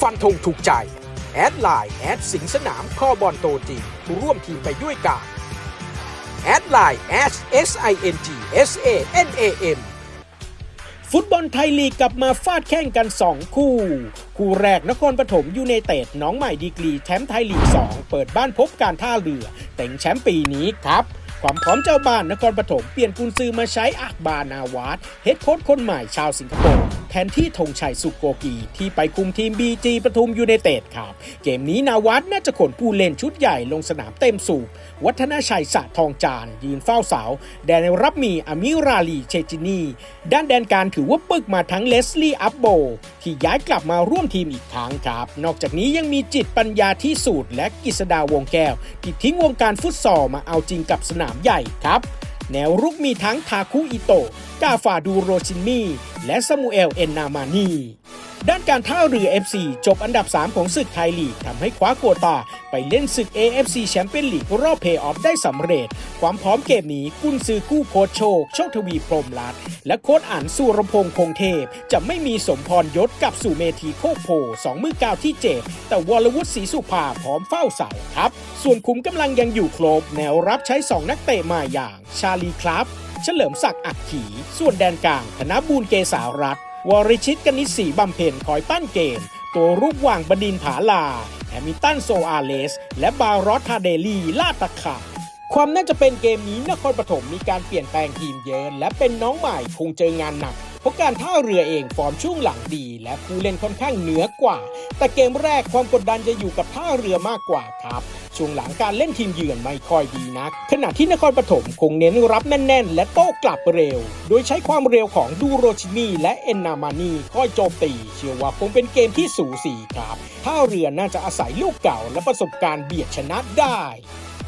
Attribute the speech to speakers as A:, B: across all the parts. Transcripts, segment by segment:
A: ฟันธงถูกใจ แอดไลน์แอดสิงสนามข้อบอลโตจริงร่วมทีมไปด้วยกันแอดไลน์ S S I N G S A N A M ฟุตบอลไทยลีกกลับมาฟาดแข่งกัน 2 คู่ คู่แรกนครปฐมยูไนเต็ดน้องใหม่ดีกรีแชมป์ไทยลีก 2 เปิดบ้านพบการท่าเรือเต็งแชมป์ปีนี้ครับ ความพร้อมเจ้าบ้านนครปฐมเปลี่ยนกุนซือมาใช้อักบานาวัตเฮดโค้ชคนใหม่ชาวสิงคโปร์แทนที่ธงชัยสุกโกกี ที่ไปคุมทีม BG ปทุมยูไนเต็ดครับ เกมนี้นาวัตน่าจะขนผู้เล่นชุดใหญ่ลงสนามเต็มสูบวัฒนาชัยสะทองจาน ยืนเฝ้าเสา แดนรับมีอามิราลีเชจินีด้านแดนการถือว่าปึกมาทั้งเลสลี่อัปโบ ที่ย้ายกลับมาร่วมทีมอีกครั้งครับ นอกจากนี้ยังมีจิตปัญญาที่สูตรและกิษดาวงแก้วที่ทิ้งวงการฟุตซอลมาเอาจริงกับสนามใหญ่ครับ แนวรุกมีทั้งทาคุอิโตะกาฟาดูโรชินมีและซามูเอลเอนนามานีด้านการท่าเรือ FC จบอันดับ 3 ของศึกไทยลีกทำให้คว้าโควตา ไปเล่นศึก AFC แชมเปี้ยนลีกรอบเพย์ออฟได้สำเร็จ ความพร้อมเกมนี้กุนซือคู่โค้ชโชค โชคทวีพรหมรัตน์และโค้ชอ่านสุรพงษ์คงเทพ จะไม่มีสมพรยศกับสุเมธีโคกโพสองมือก้าวที่เจ็บแต่วรวุฒิศรีสุภาพร้อมเฝ้าเสาครับ ส่วนคุมกำลังยังอยู่ครบ แนวรับใช้ 2 นักเตะมาอย่าง ชาลีครับ เฉลิมศักดิ์อักขี ส่วนแดนกลางธนบูรเกษารัตน์วริชิตกนิษฐีบำเพ็ญคอยปั้นเกม ตัวรูปว่างบดินผาลา แฮมิลตันโซอาเลส และบารอสทาเดลีลาตะขาบความน่าจะเป็นเกมนี้นครปฐมมีการเปลี่ยนแปลงทีมเยอะและเป็นน้องใหม่คงเจองานหนักเพราะการท่าเรือเองฟอร์มช่วงหลังดี และผู้เล่นค่อนข้างเหนือกว่า แต่เกมแรกความกดดันจะอยู่กับท่าเรือมากกว่าครับ ช่วงหลังการเล่นทีมเยือนไม่ค่อยดีนัก ขณะที่นครปฐมคงเน้นรับแน่นๆ และโต้กลับเร็ว โดยใช้ความเร็วของดูโรชินีและเอนนามานีค่อยโจมตี เชื่อว่าคงเป็นเกมที่สูสีครับท่าเรือน่าจะอาศัยลูกเก่าและประสบการณ์เบียดชนะได้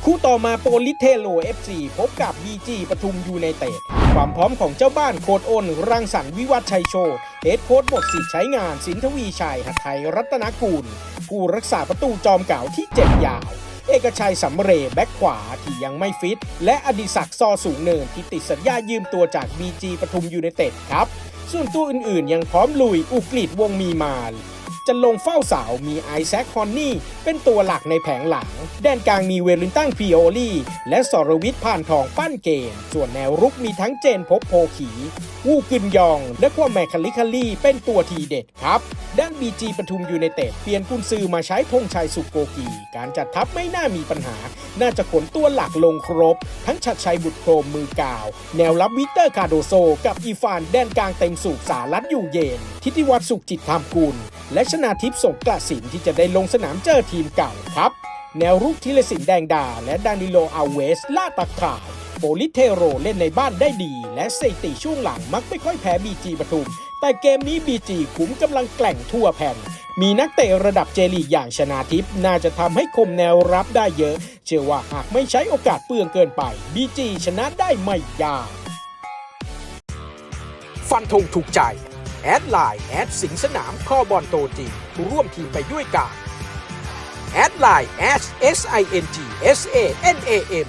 A: คู่ต่อมาโปลิเทโล FC พบกับ BG ปทุมยูไนเต็ดความพร้อมของเจ้าบ้านโคดอ้นรังสรรค์วิวัฒน์ชัยโชตเฮดโค้ดหมดสิทธิ์ใช้งานสินทวีชัยหัตไทยรัตนกูล ผู้รักษาประตูจอมเก่าที่เจ็บยาว เอกชัยสำเรย์แบ็คขวาที่ยังไม่ฟิต และอดิศักดิ์ซอสูงเนินที่ติดสัญญายืมตัวจากบีจีปทุมยูไนเต็ดครับ ส่วนตัวอื่นๆ ยังพร้อมลุยอุกฤษวงมีมาน จะลงเฝ้าเสามีไอแซคฮอนนี่ เป็นตัวหลักในแผงหลัง แดนกลางมีเวลินตันพีโอลีและสรวิทย์ผ่านทองปั้นเกม ส่วนแนวรุกมีทั้งเจนพบโพขี วูกึนยอง และควาแมคคาลิคาลี่เป็นตัวทีเด็ดครับ ด้านบีจีปทุมยูไนเต็ดเปลี่ยนกุนซือมาใช้ธงชัยสุกโกกี การจัดทัพไม่น่ามีปัญหา น่าจะขนตัวหลักลงครบ ทั้งชัดชัยบุตรโครมมือกาว แนวรับวิเตอร์คาโดโซ กับอีฟานแดนกลางเต็มสูบสารัดอยู่เย็น ทิติวัฒน์สุขจิตธรรมกุลและชนาทิพย์สงกระสินที่จะได้ลงสนามเจอทีมเก่าครับ แนวรุกทีละสินแดงดา และดานิโลอาเวสล่าตะข่ายโปลิเทโรเล่นในบ้านได้ดี และสถิติช่วงหลังมักไม่ค่อยแพ้บีจีปทุม แต่เกมนี้บีจีขุมกำลังแกล่งทั่วแผ่น มีนักเตะระดับเจลีกอย่างชนาทิพย์น่าจะทำให้คมแนวรับได้เยอะ เชื่อว่าหากไม่ใช้โอกาสเปลืองเกินไปบีจีชนะได้ไม่ยากฟันธงถูกใจ แอดไลน์แอดสิงสนามข้อบอลโตจริงร่วมทีมไปด้วยกันแอดไลน์ S S I N G S A N A M